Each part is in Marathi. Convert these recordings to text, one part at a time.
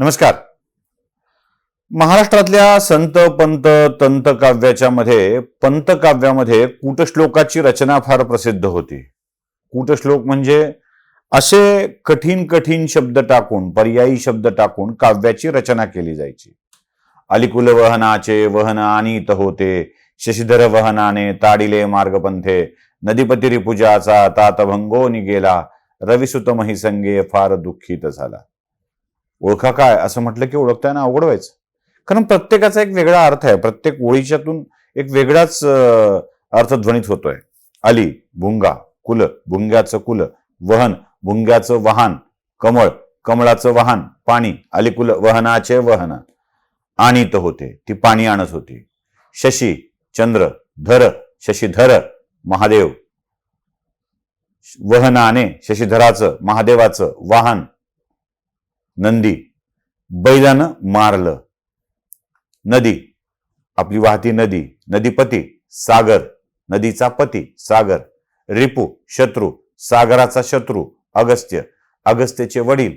नमस्कार. महाराष्ट्रातल्या संत पंत तंत काव्याच्या मध्ये पंत काव्यामध्ये कूटश्लोकाची रचना फार प्रसिद्ध होती. कूटश्लोक म्हणजे असे कठीण कठीण शब्द टाकून पर्यायी शब्द टाकून काव्याची रचना केली जायची. अलिकुल वहनाचे वहन अनित होते शशिधर वहनाने ताडिले मार्गपंथे नदीपती रिपुजाचा तातभंगो निगेला रविसुतमही संगे फार दुःखित झाला. ओळखा काय? असं म्हटलं की ओळखताना अवघड व्हायचं. कारण प्रत्येकाचा एक वेगळा अर्थ आहे. प्रत्येक ओळीच्यातून एक वेगळाच अर्थ ध्वनित होतोय. अली भुंगा कुल भुंग्याचं कुल वहन भुंग्याचं वाहन कमळ कमळाचं वाहन पाणी अलिकुल वहनाचे वहन. आणीत होते. ती पाणी आणत होती. शशी चंद्र धर शशीधर महादेव. वहनाने शशीधराचं महादेवाचं वाहन नंदी बैलानं मारलं. नदी आपली वाहती नदी नदीपती सागर नदीचा पती सागर. रिपू शत्रू सागराचा शत्रू अगस्त्य. अगस्त्यचे वडील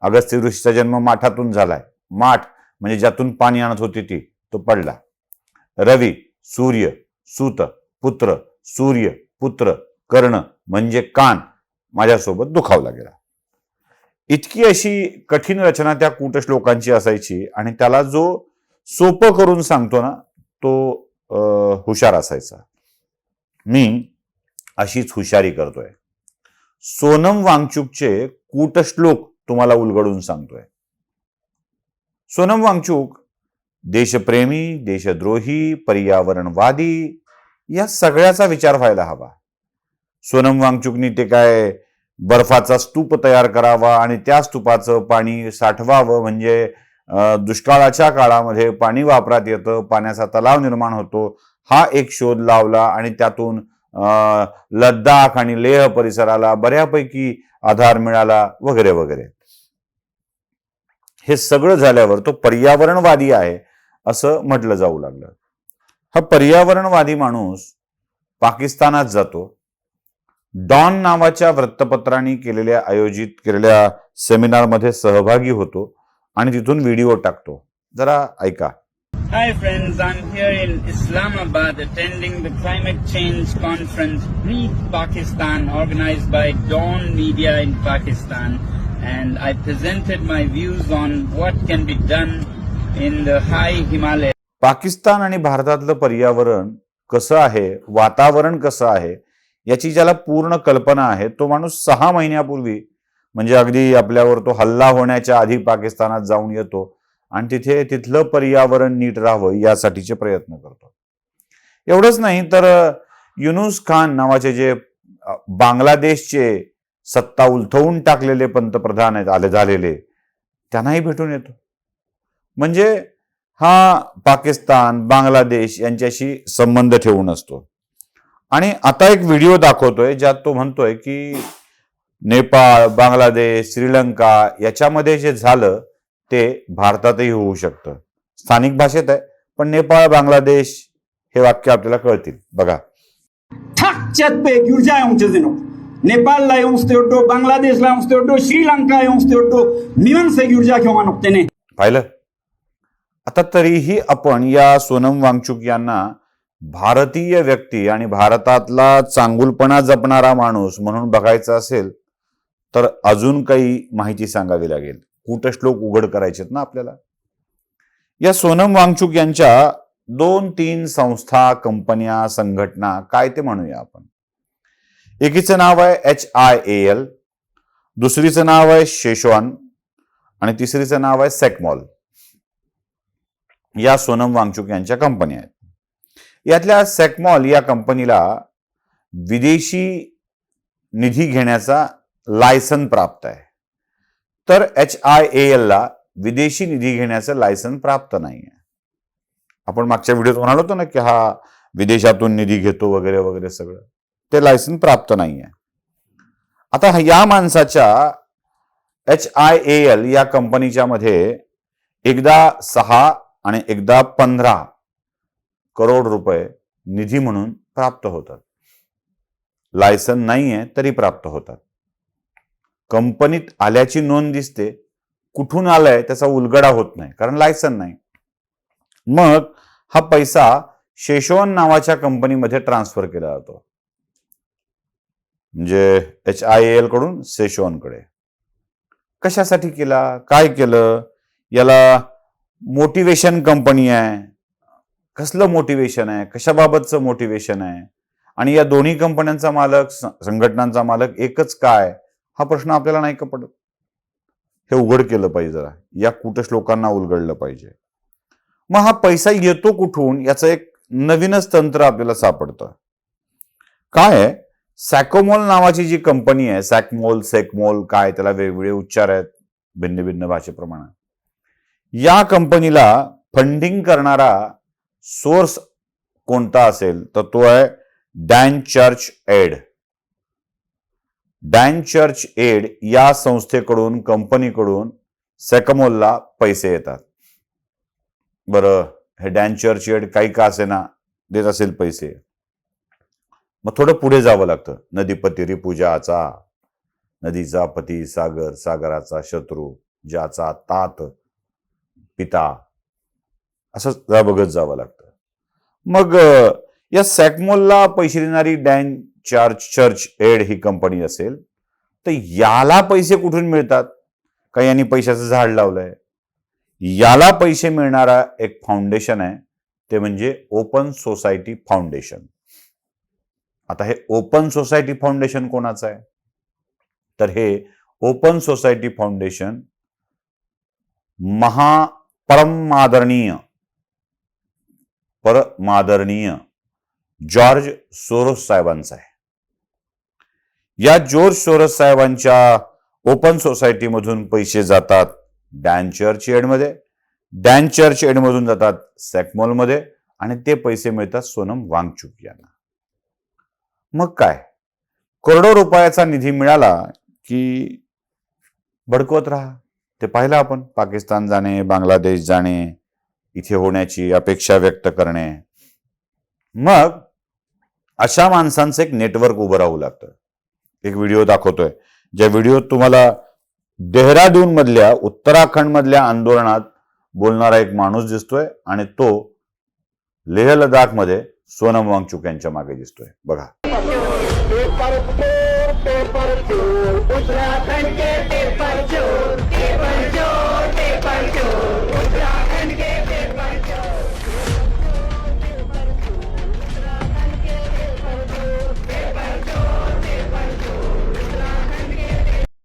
अगस्त्य ऋषीचा जन्म माठातून झालाय. माठ म्हणजे ज्यातून पाणी आणत होती ती तो पडला. रवी सूर्य सूत पुत्र सूर्य पुत्र कर्ण म्हणजे कान माझ्यासोबत दुखावला गेला. इतकी अशी कठीण रचना त्या कूटश्लोकांची असायची आणि त्याला जो सोपं करून सांगतो ना तो हुशार असायचा. मी अशीच हुशारी करतोय. सोनम वांगचूकचे कूटश्लोक तुम्हाला उलगडून सांगतोय. सोनम वांगचूक देशप्रेमी देशद्रोही पर्यावरणवादी या सगळ्याचा विचार व्हायला हवा. सोनम वांगचूकनी ते काय बर्फाचा स्तूप तयार करावा आणि त्या स्तूपाचं पाणी साठवावं म्हणजे दुष्काळाच्या काळामध्ये पाणी वापरात येतं पाण्याचा तलाव निर्माण होतो. हा एक शोध लावला आणि त्यातून लद्दाख आणि लेह परिसराला बऱ्यापैकी आधार मिळाला वगैरे वगैरे. हे सगळं झाल्यावर तो पर्यावरणवादी आहे असं म्हटलं जाऊ लागलं. हा पर्यावरणवादी माणूस पाकिस्तानात जातो. डॉन नावाच्या वृत्तपत्राने केलेल्या आयोजित केलेल्या सेमिनारमध्ये सहभागी होतो आणि तिथून व्हिडिओ टाकतो जरा ऐका Hi friends, I'm here in Islamabad attending the climate change conference Breathe Pakistan organized by Dawn Media in Pakistan and I presented my views on what can be done in the high Himalayas. Pakistan आणि भारतातलं पर्यावरण कसं आहे वातावरण कसं आहे याची ज्याला पूर्ण कल्पना आहे तो माणूस सहा महिन्यापूर्वी म्हणजे अगदी आपल्यावर तो हल्ला होण्याच्या आधी पाकिस्तानात जाऊन येतो आणि तिथे तिथलं पर्यावरण नीट राहावं यासाठीचे प्रयत्न करतो. एवढंच नाही तर युनुस खान नावाचे जे बांगलादेशचे सत्ता उलथवून टाकलेले पंतप्रधान आहेत आले झालेले त्यांनाही भेटून येतो. म्हणजे हा पाकिस्तान बांगलादेश यांच्याशी संबंध ठेवून असतो. आणि आता एक व्हिडिओ दाखवतोय ज्यात तो म्हणतोय की नेपाळ बांगलादेश श्रीलंका याच्यामध्ये जे झालं ते भारतातही होऊ शकतं. स्थानिक भाषेत आहे पण नेपाळ बांगलादेश हे वाक्य आपल्याला कळतील. बघा. 탁 पे गिर्जा नेपाललाई आउँछ्यो बाङ्लादेशलाई आउँछ्यो श्रीलङ्का आउँछ्यो मिमांसे गिर्जा खेमा नोक्तेने पाहिलं? आता तरीही आपण या सोनम वांगचुक यांना भारतीय व्यक्ती आणि भारतातला चांगुलपणा जपणारा माणूस म्हणून बघायचा असेल तर अजून काही माहिती सांगावी लागेल. कूटश्लोक उघड करायचेत ना आपल्याला? या सोनम वांगचुक यांच्या दोन तीन संस्था कंपन्या संघटना काय ते म्हणूया आपण. एकीचं नाव आहे एच आय ए एल दुसरीचं नाव आहे शेशवान आणि तिसरीचं नाव आहे सेकमॉल. या सोनम वांगचुक यांच्या कंपन्या आहेत. यातल्या सेकमॉल या कंपनीला विदेशी निधी घेण्याचा लायसन प्राप्त आहे. तर एच आय ए ला विदेशी निधी घेण्याचं लायसन प्राप्त नाही आहे. आपण मागच्या व्हिडिओत म्हणालो होतो ना की हा विदेशातून निधी घेतो वगैरे वगैरे सगळं. ते लायसन प्राप्त नाही आहे. आता या माणसाच्या एच आय ए एल या कंपनीच्या मध्ये एकदा सहा आणि एकदा पंधरा करोड रुपये निधी म्हणून प्राप्त होतात. लायसन नाहीये तरी प्राप्त होतात. कंपनीत आल्याची नोंद दिसते. कुठून आलाय त्याचा उलगडा होत नाही कारण लायसन नाही. मग हा पैसा शेषोन नावाच्या कंपनीमध्ये ट्रान्सफर केला जातो. म्हणजे एच आय एलकडून सेशोनकडे कशासाठी केला? काय केलं? याला मोटिवेशन कंपनी आहे. कसलं मोटिवेशन आहे? कशाबाबतचं मोटिवेशन आहे? आणि या दोन्ही कंपन्यांचा मालक संघटनांचा मालक एकच काय? हा प्रश्न आपल्याला नाही का पडत? हे उघड केलं पाहिजे जरा. या कुठं श्लोकांना उलगडलं पाहिजे. मग हा पैसा येतो कुठून? याचं एक नवीनच तंत्र आपल्याला सापडतं. काय आहे? सॅकोमोल नावाची जी कंपनी आहे सॅकमोल सेकमोल काय त्याला वेगवेगळे उच्चार आहेत भिन्न भिन्न भाषेप्रमाणे. या कंपनीला फंडिंग करणारा सोर्स कोणता असेल तर तो आहे Dan Church Aid. Dan Church Aid या संस्थेकडून कंपनीकडून सॅकमोलला पैसे येतात. बरं हे डॅन चर्च एड काही का असेना देत असेल पैसे. मग थोडं पुढे जावं लागतं. नदीपती पूजाचा नदीचा पती सागर सागराचा शत्रू ज्याचा तात पिता असं बघत जावं लागतं. मग या सॅकमोलला पैसे देणारी डॅन चार्ज चर्च एड ही कंपनी असेल तर याला पैसे कुठून मिळतात? का यांनी पैशाचं झाड लावलंय? याला पैसे मिळणारा एक फाउंडेशन आहे ते म्हणजे ओपन सोसायटी फाउंडेशन. आता हे ओपन सोसायटी फाउंडेशन कोणाचं आहे? तर हे ओपन सोसायटी फाउंडेशन महापरमादरणीय परमादरणीय जॉर्ज सोरोस साहेबांचा आहे. या जॉर्ज सोरोस साहेबांच्या ओपन सोसायटीमधून पैसे जातात डॅन चर्च एडमध्ये डॅन चर्च एडमधून जातात सॅकमॉलमध्ये आणि ते पैसे मिळतात सोनम वांगचुक यांना. मग काय? करोडो रुपयाचा निधी मिळाला की भडकवत राहा. ते पाहिलं आपण पाकिस्तान जाणे बांगलादेश जाणे इथे होण्याची अपेक्षा व्यक्त करणे. मग अशा माणसांचं एक नेटवर्क उभं राहू लागतं. एक व्हिडिओ दाखवतोय. ज्या व्हिडिओत तुम्हाला देहरादून मधल्या उत्तराखंड मधल्या आंदोलनात बोलणारा एक माणूस दिसतोय आणि तो लेह लडाखमध्ये सोनम वांगचुक यांच्या मागे दिसतोय बघा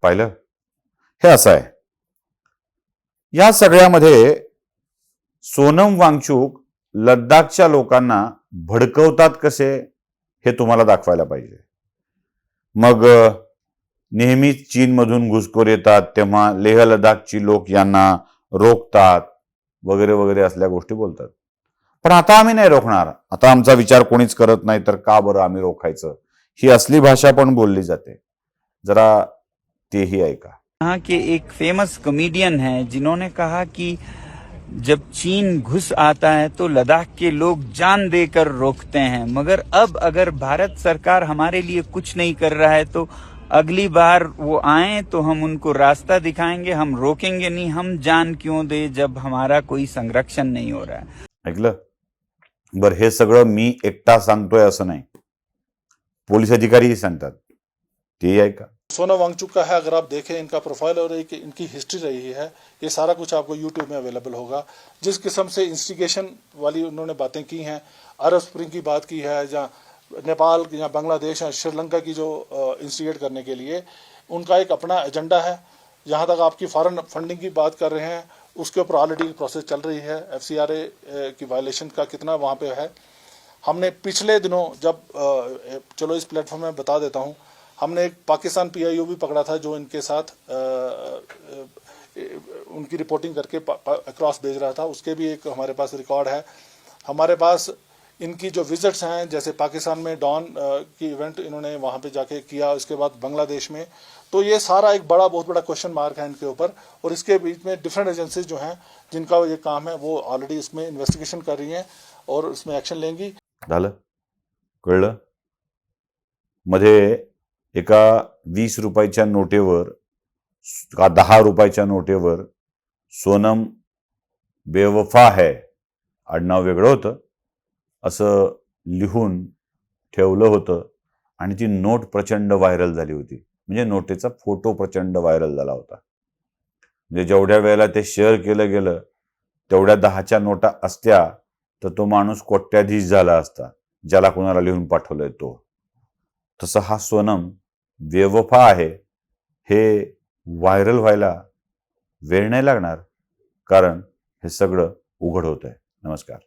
पाहिलं? हे असं आहे. या सगळ्यामध्ये सोनम वांगचूक लद्दाखच्या लोकांना भडकवतात कसे हे तुम्हाला दाखवायला पाहिजे. मग नेहमीच चीनमधून घुसखोर येतात तेव्हा लेह लडाखची लोक यांना रोखतात वगैरे वगैरे असल्या गोष्टी बोलतात. पण आता आम्ही नाही रोखणार. आता आमचा विचार कोणीच करत नाही तर का बरं आम्ही रोखायचं? ही असली भाषा पण बोलली जाते. जरा तेही ऐका यहाँ के एक फ़ेमस कॉमेडियन है जिन्होंने कहा कि जब चीन घुस आता है तो लद्दाख के लोग जान देकर रोकते हैं। मगर अब अगर भारत सरकार हमारे लिए कुछ नहीं कर रहा है तो अगली बार वो आए तो हम उनको रास्ता दिखाएँगे हम रोकेंगे नहीं हम जान क्यों दे जब हमारा कोई संरक्षण नहीं हो रहा है। ऐकलं? बरं हे सगळं मी एकटा सांगतोय असं नाही. पोलीस अधिकारीही सांगतात. तेही ऐका सोनम वांगचुक का है, अगर आप देखें इनका प्रोफ़ाइल और एक इनकी हिस्ट्री रही है, ये सारा कुछ आपको यूट्यूब में अवेलेबल होगा। जिस किस्म से इंस्टिगेशन वाली उन्होंने बातें की हैं, अरब स्प्रिंग की बात की है या नेपाल या बांग्लादेश या श्रीलंका की जो इंस्टिगेट करने के लिए, उनका एक अपना एजेंडा है। जहाँ तक आपकी फॉरन फंडिंग की बात कर रहे हैं, उसके ऊपर ऑलरेडी प्रोसेस चल रही है। एफ़ की वायलेशन का कितना वहाँ पे है। हमने पिछले दिनों जब चलो इस प्लेटफॉर्म में बता देता हूँ हमने एक पाकिस्तान पीआईओ भी पकड़ा था जो इनके साथ अ, उनकी रिपोर्टिंग करके अक्रॉस भेज रहा था। उसके भी एक हमारे पास रिकॉर्ड है। हमारे पास इनकी जो विजिट्स हैं जैसे पाकिस्तान में डॉन की इवेंट इन्होंने वहाँ पे जाके किया उसके बाद बांग्लादेश में। तो ये सारा एक बड़ा बहुत बड़ा क्वेश्चन मार्क है इनके ऊपर। और इसके बीच में डिफरेंट एजेंसीज जो हैं जिनका ये काम है वो ऑलरेडी इसमें इन्वेस्टिगेशन कर रही हैं और उसमें एक्शन लेंगी। मध्ये एका वीस रुपयाच्या नोटेवर का दहा रुपयाच्या नोटेवर सोनम बेवफा है आडनाव वेगळं होतं. असं लिहून ठेवलं होतं आणि ती नोट प्रचंड व्हायरल झाली होती. म्हणजे नोटेचा फोटो प्रचंड व्हायरल झाला होता. म्हणजे जेवढ्या वेळेला ते शेअर केलं गेलं तेवढ्या दहाच्या नोटा असत्या तर तो माणूस कोट्याधीश झाला असता ज्याला कोणाला लिहून पाठवलंय तो. तसं हा सोनम बेवफा आहे. हे व्हायरल व्हायला वेळ नाही लागणार कारण हे सगळं उघड होत आहे नमस्कार.